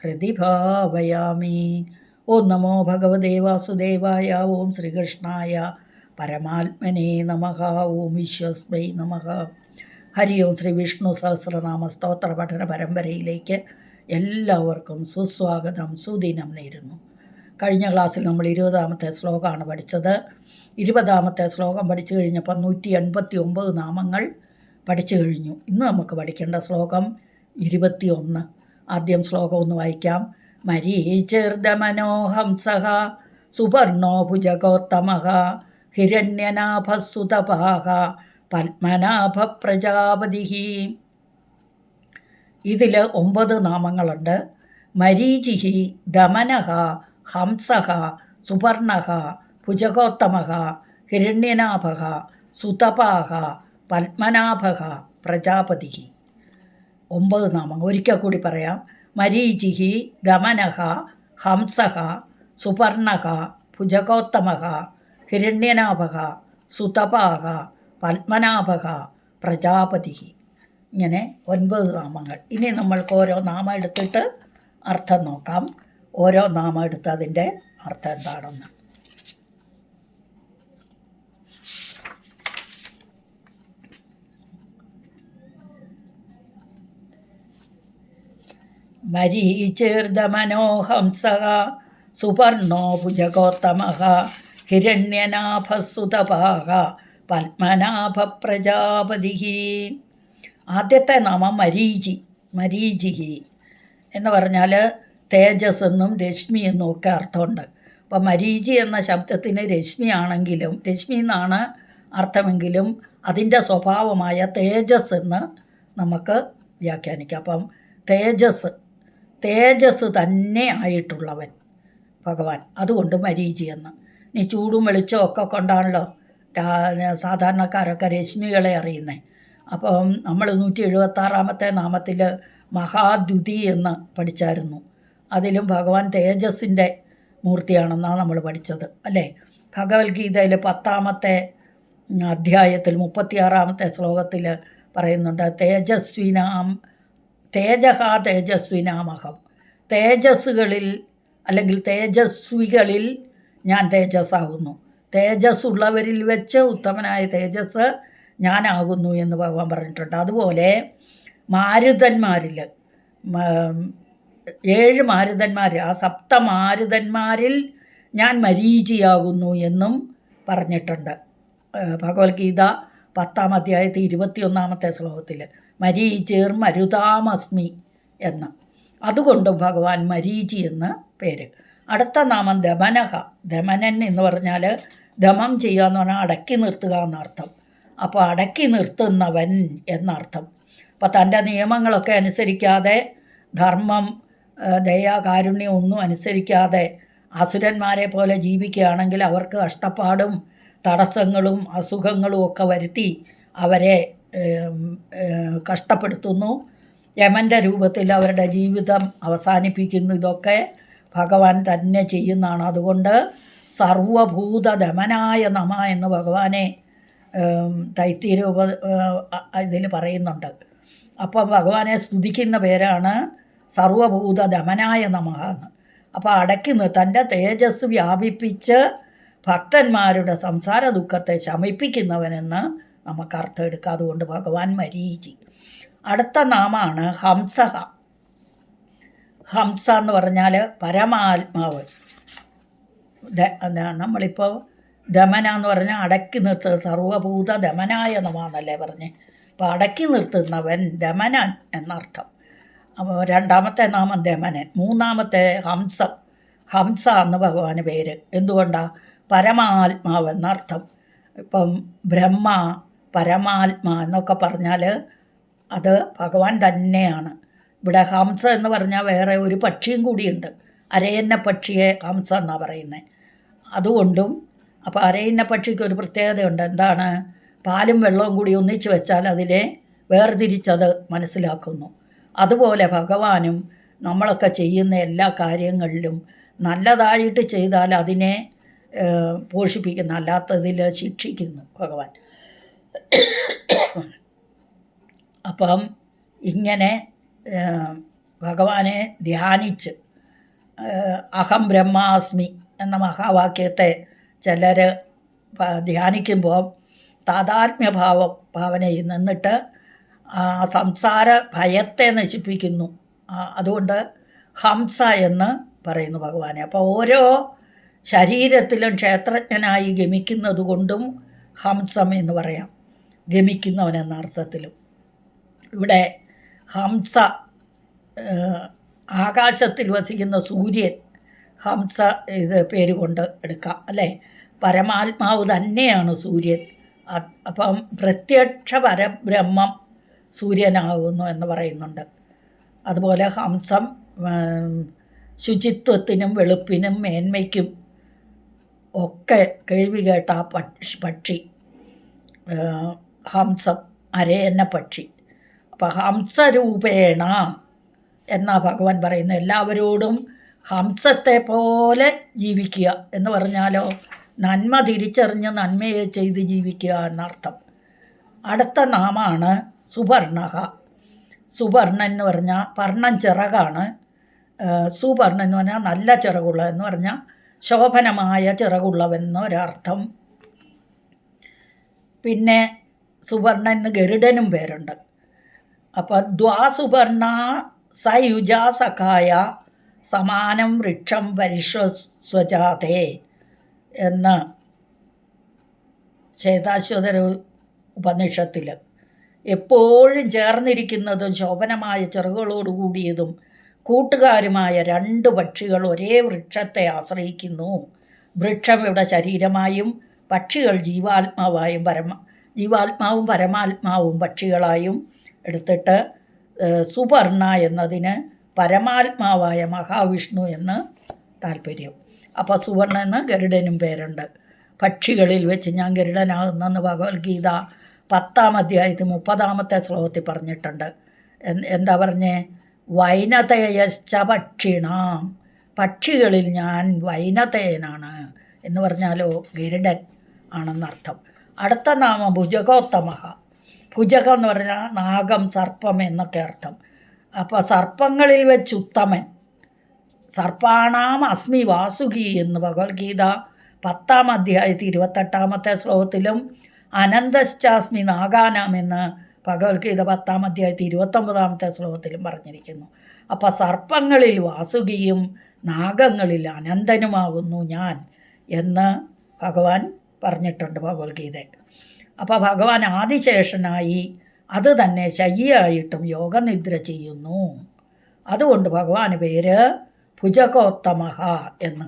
ഹൃദി ഭാവയാമി ഓം നമോ ഭഗവതേ വാസുദേവായ ഓം ശ്രീകൃഷ്ണായ പരമാത്മനെ നമഃ ഓം വിശ്വസ്മൈ നമഃ ഹരി ഓം ശ്രീ വിഷ്ണു സഹസ്രനാമ സ്തോത്ര പഠന പരമ്പരയിലേക്ക് എല്ലാവർക്കും സുസ്വാഗതം സുദിനം നേരുന്നു. കഴിഞ്ഞ ക്ലാസ്സിൽ നമ്മൾ ഇരുപതാമത്തെ ശ്ലോകമാണ് പഠിച്ചത്. ഇരുപതാമത്തെ ശ്ലോകം പഠിച്ചു കഴിഞ്ഞപ്പോൾ നൂറ്റി എൺപത്തി ഒമ്പത് നാമങ്ങൾ പഠിച്ചു കഴിഞ്ഞു. ഇന്ന് നമുക്ക് പഠിക്കേണ്ട ശ്ലോകം ഇരുപത്തി ഒന്ന് ആദ്യം ശ്ലോകം ഒന്ന് വായിക്കാം. മരീചീർദമനോഹംസഃ സഹ ഭുജഗോത്തമഃ ഹിരണ്യനാഭസുതപാഹ പത്മനാഭ പ്രജാപതി ഇതിൽ ഒമ്പത് നാമങ്ങളുണ്ട്. മരീചിഹി ദമനഹ ഹംസഹ സുപർണഃ ഭുജഗോത്തമ ഹിരണ്യനാഭ സുതപാഹ പത്മനാഭ പ്രജാപതി ഒമ്പത് നാമങ്ങൾ ഒരിക്കൽ കൂടി പറയാം. മരീചിഹി ഗമനഹ ഹംസഹ സുപർണഹ ഭുജകോത്തമഹ ഹിരണ്യനാഭക സുതപാഹ പത്മനാഭക പ്രജാപതി ഇങ്ങനെ ഒൻപത് നാമങ്ങൾ. ഇനി നമ്മൾക്ക് ഓരോ നാമം എടുത്തിട്ട് അർത്ഥം നോക്കാം. ഓരോ നാമം എടുത്ത് അതിന്റെ അർത്ഥം എന്താണെന്ന്. മരീചീർദമനോഹംസഃ ഹിരണ്യനാഭസുതപാഹ പത്മനാഭ പ്രജാപതി ആദ്യത്തെ നാമം മരീചി മരീചിഹി എന്ന് പറഞ്ഞാൽ തേജസ് എന്നും രശ്മി എന്നും ഒക്കെ അർത്ഥമുണ്ട്. അപ്പം മരീചി എന്ന ശബ്ദത്തിന് രശ്മി ആണെങ്കിലും രശ്മി എന്നാണ് അർത്ഥമെങ്കിലും അതിന്റെ സ്വഭാവമായ തേജസ് എന്ന് നമുക്ക് വ്യാഖ്യാനിക്കാം. അപ്പം തേജസ് തേജസ് തന്നെ ആയിട്ടുള്ളവൻ ഭഗവാൻ. അതുകൊണ്ട് മരീചി എന്ന് നീ ചൂടും വെളിച്ചവും ഒക്കെ കൊണ്ടാണല്ലോ സാധാരണക്കാരൊക്കെ രശ്മികളെ അറിയുന്നത് അപ്പം നമ്മൾ നൂറ്റി എഴുപത്താറാമത്തെ നാമത്തിൽ മഹാദ്യുതി എന്ന് പഠിച്ചായിരുന്നു. അതിലും ഭഗവാൻ തേജസ്സിന്റെ മൂർത്തിയാണെന്നാണ് നമ്മൾ പഠിച്ചത് അല്ലേ? ഭഗവത്ഗീതയിൽ പത്താമത്തെ അധ്യായത്തിൽ മുപ്പത്തിയാറാമത്തെ ശ്ലോകത്തിൽ പറയുന്നുണ്ട് തേജസ്വിനാം തേജഹ തേജസ്വിനാമഹം തേജസ്സുകളിൽ അല്ലെങ്കിൽ തേജസ്വികളിൽ ഞാൻ തേജസ്സാകുന്നു. തേജസ് ഉള്ളവരിൽ വെച്ച് ഉത്തമനായ തേജസ് ഞാനാകുന്നു എന്ന് ഭഗവാൻ പറഞ്ഞിട്ടുണ്ട്. അതുപോലെ മാരുതന്മാരിൽ ഏഴ് മാരുതന്മാർ ആ സപ്ത മാരുതന്മാരിൽ ഞാൻ മരീചിയാകുന്നു എന്നും പറഞ്ഞിട്ടുണ്ട്. ഭഗവത്ഗീത പത്താം അധ്യായത്തിൽ ഇരുപത്തിയൊന്നാമത്തെ ശ്ലോകത്തിൽ. മരീചിർ മരുതാമസ്മി എന്ന്. അതുകൊണ്ടും ഭഗവാൻ മരീചി എന്ന് പേര്. അടുത്ത നാമം ദമനഹ. ദമനൻ എന്ന് പറഞ്ഞാൽ ദമം ചെയ്യുക എന്ന് പറഞ്ഞാൽ അടക്കി നിർത്തുക എന്നർത്ഥം. അപ്പോൾ അടക്കി നിർത്തുന്നവൻ എന്നർത്ഥം. അപ്പോൾ തന്റെ നിയമങ്ങളൊക്കെ അനുസരിക്കാതെ ധർമ്മം ദയ കാരുണ്യം ഒന്നും അനുസരിക്കാതെ അസുരന്മാരെ പോലെ ജീവിക്കുകയാണെങ്കിൽ അവർക്ക് കഷ്ടപ്പാടും തടസ്സങ്ങളും അസുഖങ്ങളും ഒക്കെ വരുത്തി അവരെ കഷ്ടപ്പെടുത്തുന്നു. യമന്റെ രൂപത്തിൽ അവരുടെ ജീവിതം അവസാനിപ്പിക്കുന്നു. ഇതൊക്കെ ഭഗവാൻ തന്നെ ചെയ്യുന്നതാണ്. അതുകൊണ്ട് സർവഭൂതദമനായ നമ എന്ന് ഭഗവാനെ തൈത്തിരൂപ ഇതിൽ പറയുന്നുണ്ട്. അപ്പോൾ ഭഗവാനെ സ്തുതിക്കുന്ന പേരാണ് സർവഭൂത ദമനായ നമഃ എന്ന്. അപ്പോൾ അടയ്ക്കുന്നു തന്റെ തേജസ് വ്യാപിപ്പിച്ച് ഭക്തന്മാരുടെ സംസാര ദുഃഖത്തെ ശമിപ്പിക്കുന്നവനെന്ന് നമുക്ക് അർത്ഥം എടുക്കാം അതുകൊണ്ട് ഭഗവാൻ മരീചി. അടുത്ത നാമാണ് ഹംസഹ. ഹംസ എന്ന് പറഞ്ഞാൽ പരമാത്മാവ്. നമ്മളിപ്പോൾ ദമന എന്ന് പറഞ്ഞാൽ അടക്കി നിർത്തുന്ന സർവഭൂത ദമനായ നമാന്നല്ലേ പറഞ്ഞ്. അപ്പോൾ അടക്കി നിർത്തുന്നവൻ ദമനൻ എന്നർത്ഥം. അപ്പോൾ രണ്ടാമത്തെ നാമം ദമനൻ മൂന്നാമത്തെ ഹംസം. ഹംസ എന്ന് ഭഗവാന് പേര്. എന്തുകൊണ്ടാണ് പരമാത്മാവ് എന്നർത്ഥം. ഇപ്പം ബ്രഹ്മ പരമാത്മാ എന്നൊക്കെ പറഞ്ഞാൽ അത് ഭഗവാൻ തന്നെയാണ്. ഇവിടെ ഹംസ എന്ന് പറഞ്ഞാൽ വേറെ ഒരു പക്ഷിയും കൂടിയുണ്ട്. അരയന്ന പക്ഷിയെ ഹംസ എന്നാണ് പറയുന്നത്. അതുകൊണ്ടും അപ്പോൾ അരയന്ന പക്ഷിക്ക് ഒരു പ്രത്യേകതയുണ്ട്. എന്താണ്? പാലും വെള്ളവും കൂടി ഒന്നിച്ച് വെച്ചാൽ അതിനെ വേർതിരിച്ചത് മനസ്സിലാക്കുന്നു. അതുപോലെ ഭഗവാനും നമ്മളൊക്കെ ചെയ്യുന്ന എല്ലാ കാര്യങ്ങളിലും നല്ലതായിട്ട് ചെയ്താൽ അതിനെ പോഷിപ്പിക്കുന്നു. അല്ലാത്തതിൽ ശിക്ഷിക്കുന്നു ഭഗവാൻ. അപ്പം ഇങ്ങനെ ഭഗവാനെ ധ്യാനിച്ച് അഹം ബ്രഹ്മാസ്മി എന്ന മഹാവാക്യത്തെ ചിലർ ധ്യാനിക്കുമ്പോൾ താതാത്മ്യഭാവം ഭാവനയിൽ നിന്നിട്ട് ആ സംസാര ഭയത്തെ നശിപ്പിക്കുന്നു. അതുകൊണ്ട് ഹംസ എന്ന് പറയുന്നു ഭഗവാനെ. അപ്പോൾ ഓരോ ശരീരത്തിലും ക്ഷേത്രജ്ഞനായി ഗമിക്കുന്നത് കൊണ്ടും ഹംസം എന്ന് പറയാം. ഗമിക്കുന്നവൻ എന്ന അർത്ഥത്തിലും ഇവിടെ ഹംസ ആകാശത്തിൽ വസിക്കുന്ന സൂര്യൻ ഹംസ ഇത് പേര് കൊണ്ട് എടുക്കാം അല്ലേ? പരമാത്മാവ് തന്നെയാണ് സൂര്യൻ. അപ്പം പ്രത്യക്ഷ പരബ്രഹ്മം സൂര്യനാകുന്നു എന്ന് പറയുന്നുണ്ട്. അതുപോലെ ഹംസം ശുചിത്വത്തിനും വെളുപ്പിനും മേന്മയ്ക്കും ഒക്കെ കേൾവി കേട്ട പക്ഷി പക്ഷി ഹംസം അരേന്ന പക്ഷി. അപ്പം ഹംസരൂപേണ എന്നാ ഭഗവാൻ പറയുന്നത്. എല്ലാവരോടും ഹംസത്തെ പോലെ ജീവിക്കുക എന്ന് പറഞ്ഞാലോ നന്മ തിരിച്ചറിഞ്ഞ് നന്മയെ ചെയ്ത് ജീവിക്കുക എന്നർത്ഥം. അടുത്ത നാമാണ് സുപർണഹ സുപർണൻ എന്ന് പറഞ്ഞാൽ പർണം ചിറകാണ്. സുവർണ എന്ന് പറഞ്ഞാൽ നല്ല ചിറകുള്ള എന്ന് പറഞ്ഞാൽ ശോഭനമായ ചിറകുള്ളവൻ എന്നൊരർത്ഥം. പിന്നെ സുപർണൻ എന്ന് ഗരുഡനും പേരുണ്ട്. അപ്പോൾ ദ്വാസുപർണ സയുജ സഖായ സമാനം വൃക്ഷം പരിശ്വസ്വജാതേ എന്ന് ചേതാശ്വതര ഉപനിഷത്തിൽ എപ്പോഴും ചേർന്നിരിക്കുന്നതും ശോഭനമായ ചെറുകളോട് കൂടിയതും കൂട്ടുകാരുമായ രണ്ട് പക്ഷികൾ ഒരേ വൃക്ഷത്തെ ആശ്രയിക്കുന്നു. വൃക്ഷം ഇവിടെ ശരീരമായും പക്ഷികൾ ജീവാത്മാവായും പരമ ജീവാത്മാവും പരമാത്മാവും പക്ഷികളായും എടുത്തിട്ട് സുപർണ എന്നതിന് പരമാത്മാവായ മഹാവിഷ്ണു എന്ന് താല്പര്യം. അപ്പോൾ സുവർണ എന്ന ഗരുഡനും പേരുണ്ട്. പക്ഷികളിൽ വെച്ച് ഞാൻ ഗരുഡനാകുന്നെന്ന് ഭഗവത്ഗീത പത്താം അധ്യായത്തിൽ മുപ്പതാമത്തെ ശ്ലോകത്തിൽ പറഞ്ഞിട്ടുണ്ട്. എന്താ പറഞ്ഞേ? വൈനതയശ്ച പക്ഷിണാം. പക്ഷികളിൽ ഞാൻ വൈനതയനാണ് എന്ന് പറഞ്ഞാലോ ഗരുഡൻ ആണെന്നർത്ഥം. അടുത്ത നാമം ഭുജഗോത്തമഹ ഭുജകം എന്ന് പറഞ്ഞാൽ നാഗം സർപ്പം എന്നൊക്കെ അർത്ഥം. അപ്പോൾ സർപ്പങ്ങളിൽ വെച്ച് ഉത്തമൻ. സർപ്പാണാം അസ്മി വാസുകി എന്ന് ഭഗവത്ഗീത പത്താം അധ്യായത്തിൽ ഇരുപത്തെട്ടാമത്തെ ശ്ലോകത്തിലും അനന്തശ്ചാസ്മി നാഗാനാം എന്ന് ഭഗവത്ഗീത പത്താം അധ്യായത്തിൽ ഇരുപത്തൊമ്പതാമത്തെ ശ്ലോകത്തിലും പറഞ്ഞിരിക്കുന്നു. അപ്പോൾ സർപ്പങ്ങളിൽ വാസുകിയും നാഗങ്ങളിൽ അനന്തനുമാകുന്നു ഞാൻ എന്ന് ഭഗവാൻ പറഞ്ഞിട്ടുണ്ട് ഭഗവത്ഗീത. അപ്പോൾ ഭഗവാൻ ആദിശേഷനായി അത് തന്നെ ശയ്യായിട്ടും യോഗനിദ്ര ചെയ്യുന്നു. അതുകൊണ്ട് ഭഗവാന് പേര് ഭുജകോത്തമഹ എന്ന്.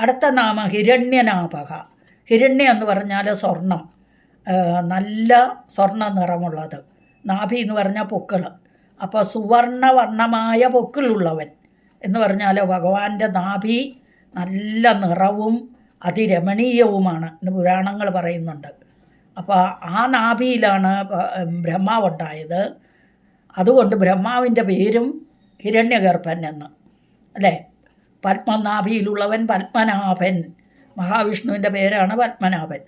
അടുത്ത നാമം ഹിരണ്യനാഭക. ഹിരണ്യ എന്ന് പറഞ്ഞാൽ സ്വർണം. നല്ല സ്വർണ നിറമുള്ളത്. നാഭി എന്ന് പറഞ്ഞാൽ പൊക്കൾ അപ്പോൾ സുവർണവർണമായ പൊക്കിലുള്ളവൻ എന്ന് പറഞ്ഞാൽ ഭഗവാന്റെ നാഭി നല്ല നിറവും അതിരമണീയവുമാണ് എന്ന് പുരാണങ്ങൾ പറയുന്നുണ്ട്. അപ്പോൾ ആ നാഭിയിലാണ് ബ്രഹ്മാവ് ഉണ്ടായത് അതുകൊണ്ട് ബ്രഹ്മാവിന്റെ പേരും ഹിരണ്യഗർഭൻ എന്ന്. അല്ലേ? പത്മനാഭിയിലുള്ളവൻ പത്മനാഭൻ. മഹാവിഷ്ണുവിന്റെ പേരാണ് പത്മനാഭൻ.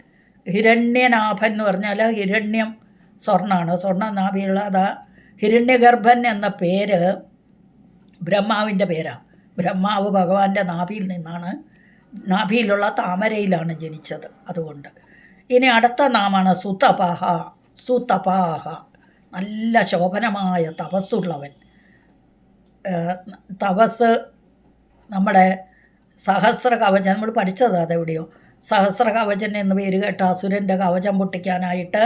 ഹിരണ്യനാഭൻ എന്ന് പറഞ്ഞാൽ ഹിരണ്യം സ്വർണമാണ് സ്വർണ നാഭിയുള്ള അതാ ഹിരണ്യഗർഭൻ എന്ന പേര് ബ്രഹ്മാവിന്റെ പേരാണ്. ബ്രഹ്മാവ് ഭഗവാന്റെ നാഭിയിൽ നിന്നാണ് നാഭിയിലുള്ള താമരയിലാണ് ജനിച്ചത് അതുകൊണ്ട്. ഇനി അടുത്ത നാമാണ് സുതപാഹ. സുതപാഹ. നല്ല ശോഭനമായ തപസ്സുള്ളവൻ. തപസ് നമ്മുടെ സഹസ്ര കവചം നമ്മൾ പഠിച്ചത് അതെവിടെയോ? സഹസ്ര കവചൻ എന്ന് പേര് കേട്ട അസുരന്റെ കവചം പൊട്ടിക്കാനായിട്ട്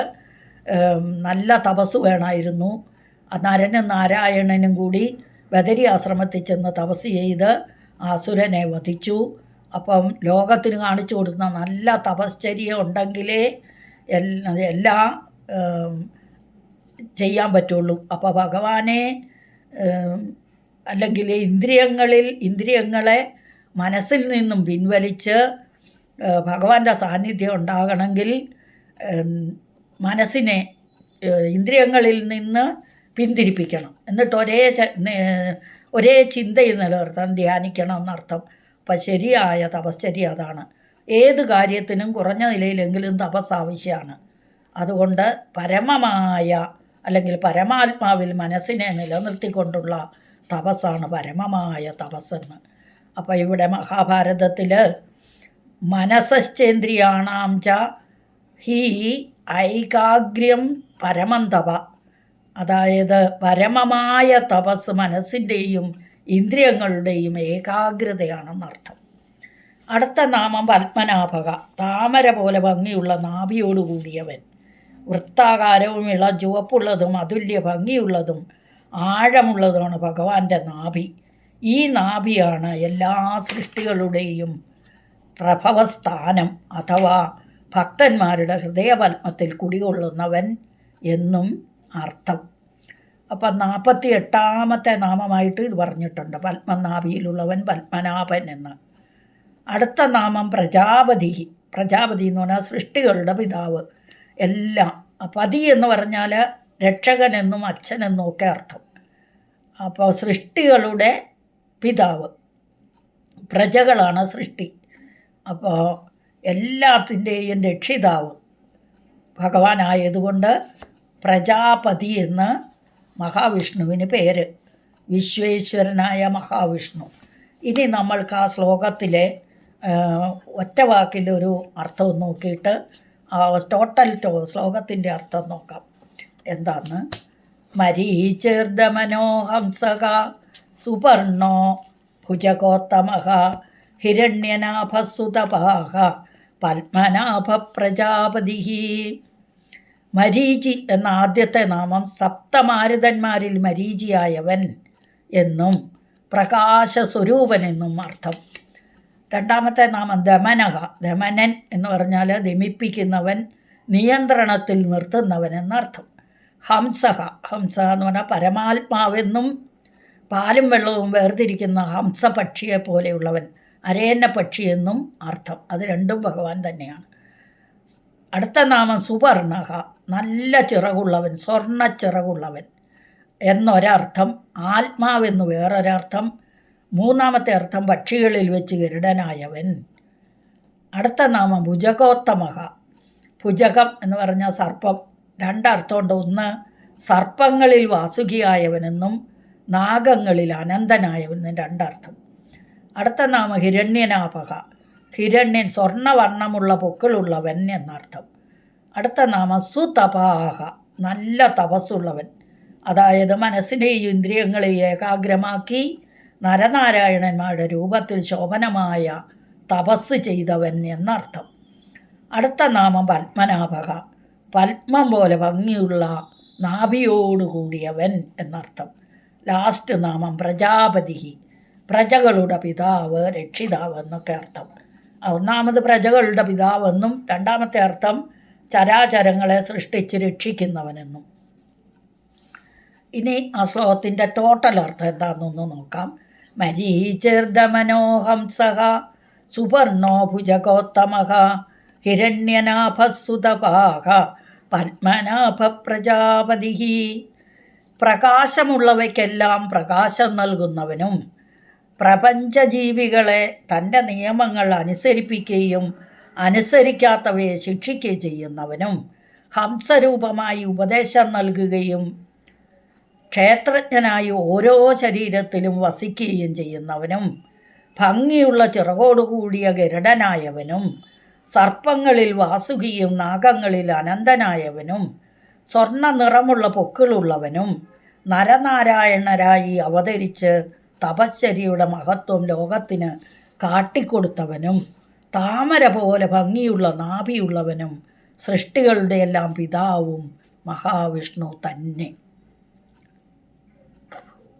നല്ല തപസ് വേണമായിരുന്നു നരനും നാരായണനും കൂടി ബദരി ആശ്രമത്തിൽ ചെന്ന് തപസ് ചെയ്ത് അസുരനെ വധിച്ചു. അപ്പം ലോകത്തിന് കാണിച്ചു കൊടുക്കുന്ന നല്ല തപശ്ചര്യ ഉണ്ടെങ്കിലേ എല്ലാ ചെയ്യാൻ പറ്റുള്ളൂ. അപ്പോൾ ഭഗവാനെ അല്ലെങ്കിൽ ഇന്ദ്രിയങ്ങളിൽ ഇന്ദ്രിയങ്ങളെ മനസ്സിൽ നിന്നും പിൻവലിച്ച് ഭഗവാന്റെ സാന്നിധ്യം ഉണ്ടാകണമെങ്കിൽ മനസ്സിനെ ഇന്ദ്രിയങ്ങളിൽ നിന്ന് പിന്തിരിപ്പിക്കണം. എന്നിട്ട് ഒരേ ഒരേ ചിന്തയിൽ നിലനിർത്തണം ധ്യാനിക്കണം എന്നർത്ഥം. അപ്പം ശരിയായ തപശ്ചര്യ അതാണ്. ഏത് കാര്യത്തിനും കുറഞ്ഞ നിലയിലെങ്കിലും തപസ് ആവശ്യമാണ് അതുകൊണ്ട് പരമമായ അല്ലെങ്കിൽ പരമാത്മാവിൽ മനസ്സിനെ നിലനിർത്തിക്കൊണ്ടുള്ള തപസ്സാണ് പരമമായ തപസ്സെന്ന്. അപ്പോൾ ഇവിടെ മഹാഭാരതത്തിൽ മനസ്സേന്ദ്രിയാണാം ച ഹി ഐകാഗ്ര്യം പരമന്തപ. അതായത് പരമമായ തപസ് മനസ്സിന്റെയും ഇന്ദ്രിയങ്ങളുടെയും ഏകാഗ്രതയാണെന്നർത്ഥം അടുത്ത നാമം പത്മനാഭക. താമര പോലെ ഭംഗിയുള്ള നാഭിയോടുകൂടിയവൻ വൃത്താകാരവും ഇള ചുവപ്പുള്ളതും അതുല്യ ഭംഗിയുള്ളതും ആഴമുള്ളതുമാണ് ഭഗവാന്റെ നാഭി. ഈ നാഭിയാണ് എല്ലാ സൃഷ്ടികളുടെയും പ്രഭവസ്ഥാനം അഥവാ ഭക്തന്മാരുടെ ഹൃദയപത്മത്തിൽ കുടികൊള്ളുന്നവൻ എന്നും അർത്ഥം. അപ്പം നാൽപ്പത്തി എട്ടാമത്തെ നാമമായിട്ട് ഇത് പറഞ്ഞിട്ടുണ്ട്. പത്മനാഭിയിലുള്ളവൻ പത്മനാഭൻ എന്ന്. അടുത്ത നാമം പ്രജാപതി. പ്രജാപതി എന്ന് പറഞ്ഞാൽ സൃഷ്ടികളുടെ പിതാവ്. എല്ലാം. പതി എന്ന് പറഞ്ഞാൽ രക്ഷകനെന്നും അച്ഛനെന്നും ഒക്കെ അർത്ഥം. അപ്പോൾ സൃഷ്ടികളുടെ പിതാവ്. പ്രജകളാണ് സൃഷ്ടി. അപ്പോൾ എല്ലാത്തിന്റെയും രക്ഷിതാവ്. ഭഗവാനായതുകൊണ്ട് പ്രജാപതി എന്ന് മഹാവിഷ്ണുവിന് പേര്. വിശ്വേശ്വരനായ മഹാവിഷ്ണു. ഇനി നമ്മൾക്ക് ആ ശ്ലോകത്തിലെ ഒറ്റ വാക്കിലൊരു അർത്ഥം നോക്കിയിട്ട് ആ ടോട്ടൽ ടോ ശ്ലോകത്തിന്റെ അർത്ഥം നോക്കാം. എന്താന്ന്? മരീചീർദമനോഹംസക സുപർണോ ഭുജകോത്തമഹ ഹിരണ്യനാഭസുതപാഹ പത്മനാഭ പ്രജാപതി മരീചി എന്ന ആദ്യത്തെ നാമം സപ്തമാരുതന്മാരിൽ മരീചിയായവൻ എന്നും പ്രകാശസ്വരൂപൻ എന്നും അർത്ഥം. രണ്ടാമത്തെ നാമം ദമനഹ. ദമനൻ എന്ന് പറഞ്ഞാൽ ദമിപ്പിക്കുന്നവൻ നിയന്ത്രണത്തിൽ നിർത്തുന്നവൻ എന്നർത്ഥം. ഹംസഹ. ഹംസ എന്ന് പറഞ്ഞാൽ പരമാത്മാവെന്നും പാലും വെള്ളവും വേർതിരിക്കുന്ന ഹംസപക്ഷിയെ പോലെയുള്ളവൻ അരയന്ന പക്ഷിയെന്നും അർത്ഥം. അത് രണ്ടും ഭഗവാൻ തന്നെയാണ്. അടുത്ത നാമം സുവർണഹ. നല്ല ചിറകുള്ളവൻ സ്വർണ ചിറകുള്ളവൻ എന്നൊരർത്ഥം ആത്മാവെന്ന് വേറൊരർത്ഥം മൂന്നാമത്തെ അർത്ഥം പക്ഷികളിൽ വെച്ച് ഗരുഡനായവൻ അടുത്ത നാമം ഭുജകോത്തമഹ. ഭുജകം എന്ന് പറഞ്ഞാൽ സർപ്പം. രണ്ടർത്ഥമുണ്ട്. ഒന്ന് സർപ്പങ്ങളിൽ വാസുകിയായവനെന്നും നാഗങ്ങളിൽ അനന്തനായവനെന്നും രണ്ടർത്ഥം. അടുത്ത നാമം ഹിരണ്യനാപക ഹിരണ്യൻ സ്വർണവർണമുള്ള പൊക്കളുള്ളവൻ എന്നർത്ഥം. അടുത്ത നാമം സുതപാഹ. നല്ല തപസ്സുള്ളവൻ. അതായത് മനസ്സിനെയും ഇന്ദ്രിയങ്ങളെയും ഏകാഗ്രമാക്കി നരനാരായണന്മാരുടെ രൂപത്തിൽ ശോഭനമായ തപസ് ചെയ്തവൻ എന്നർത്ഥം. അടുത്ത നാമം പത്മനാഭക പത്മം പോലെ ഭംഗിയുള്ള നാഭിയോടുകൂടിയവൻ എന്നർത്ഥം. ലാസ്റ്റ് നാമം പ്രജാപതി. പ്രജകളുടെ പിതാവ് രക്ഷിതാവ് എന്നൊക്കെ അർത്ഥം. ഒന്നാമത് പ്രജകളുടെ പിതാവെന്നും രണ്ടാമത്തെ അർത്ഥം ചരാചരങ്ങളെ സൃഷ്ടിച്ച് രക്ഷിക്കുന്നവനെന്നും. ഇനി ആ ശ്ലോകത്തിന്റെ ടോട്ടൽ അർത്ഥം എന്താണെന്നൊന്ന് നോക്കാം. മരീചിർദമനോഹംസഹ സുപർണോ ഭുജകോത്തമഃ ഹിരണ്യനാഭസുതപാഹ പത്മനാഭ പ്രജാപതി പ്രകാശമുള്ളവയ്ക്കെല്ലാം പ്രകാശം നൽകുന്നവനും പ്രപഞ്ചജീവികളെ തന്റെ നിയമങ്ങൾ അനുസരിപ്പിക്കുകയും അനുസരിക്കാത്തവയെ ശിക്ഷിക്കുകയും ചെയ്യുന്നവനും ഹംസരൂപമായി ഉപദേശം നൽകുകയും ക്ഷേത്രജ്ഞനായി ഓരോ ശരീരത്തിലും വസിക്കുകയും ചെയ്യുന്നവനും ഭംഗിയുള്ള ചിറകോടുകൂടിയ ഗരുഡനായവനും സർപ്പങ്ങളിൽ വാസുകിയും നാഗങ്ങളിൽ അനന്തനായവനും സ്വർണ നിറമുള്ള പൊക്കിളുള്ളവനും നരനാരായണരായി അവതരിച്ച് തപശ്ചര്യയുടെ മഹത്വം ലോകത്തിന് കാട്ടിക്കൊടുത്തവനും താമര പോലെ ഭംഗിയുള്ള നാഭിയുള്ളവനും സൃഷ്ടികളുടെ എല്ലാം പിതാവും മഹാവിഷ്ണു തന്നെ.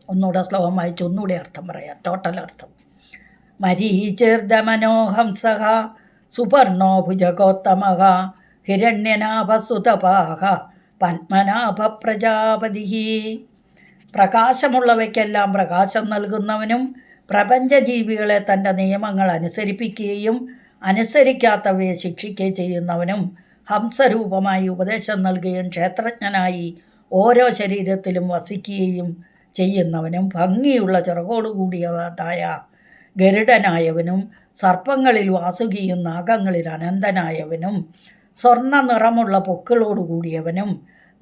ഒന്നുകൂടെ ശ്ലോകം വായിച്ച് ഒന്നുകൂടെ അർത്ഥം പറയാം. ടോട്ടൽ അർത്ഥം. മരീചിർദമനോഹംസഹ സുപർണോ ഭുജകോത്തമഃ ഹിരണ്യനാഭസുതപാഹ പത്മനാഭ പ്രജാപതി പ്രകാശമുള്ളവയ്ക്കെല്ലാം പ്രകാശം നൽകുന്നവനും പ്രപഞ്ചജീവികളെ തന്റെ നിയമങ്ങൾ അനുസരിപ്പിക്കുകയും അനുസരിക്കാത്തവയെ ശിക്ഷിക്കുകയും ചെയ്യുന്നവനും ഹംസരൂപമായി ഉപദേശം നൽകുകയും ക്ഷേത്രജ്ഞനായി ഓരോ ശരീരത്തിലും വസിക്കുകയും ചെയ്യുന്നവനും ഭംഗിയുള്ള ചിറകോടുകൂടിയതായ ഗരുഡനായവനും സർപ്പങ്ങളിൽ വാസുകിയും നാഗങ്ങളിൽ അനന്തനായവനും സ്വർണ നിറമുള്ള പൊക്കിളോടുകൂടിയവനും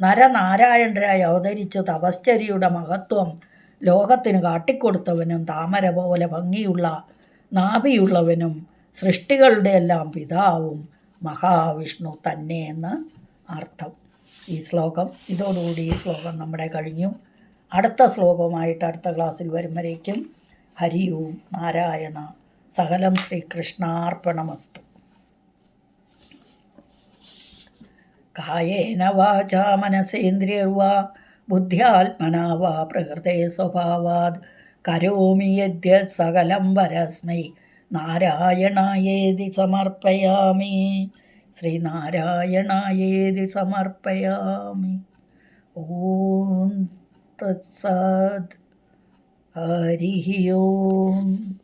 നരനാരായണരായി അവതരിച്ച് തപശ്ചര്യയുടെ മഹത്വം ലോകത്തിന് കാട്ടിക്കൊടുത്തവനും താമര പോലെ ഭംഗിയുള്ള നാഭിയുള്ളവനും സൃഷ്ടികളുടെ എല്ലാം പിതാവും മഹാവിഷ്ണു തന്നെ എന്ന് അർത്ഥം. ഈ ശ്ലോകം ഇതോടുകൂടി ഈ ശ്ലോകം നമ്മുടെ കഴിഞ്ഞു. അടുത്ത ശ്ലോകമായിട്ട് അടുത്ത ക്ലാസ്സിൽ വരും വരേക്കും ഹരി ഓം നാരായണ സകലം ശ്രീകൃഷ്ണാർപ്പണമസ്തു. കായേന വാചാ മനസേന്ദ്രിയർവാ ബുദ്ധ്യാത്മനാ വാ പ്രകൃതേ സ്വഭാവാത് കരോമി യദ്യത് സകലം വരസ്മൈ നാരായണായേതി സമർപ്പയാമി. ശ്രീനാരായണായേതി സമർപ്പയാമി. ഓം തത്സാദ് ഹരി ഓം.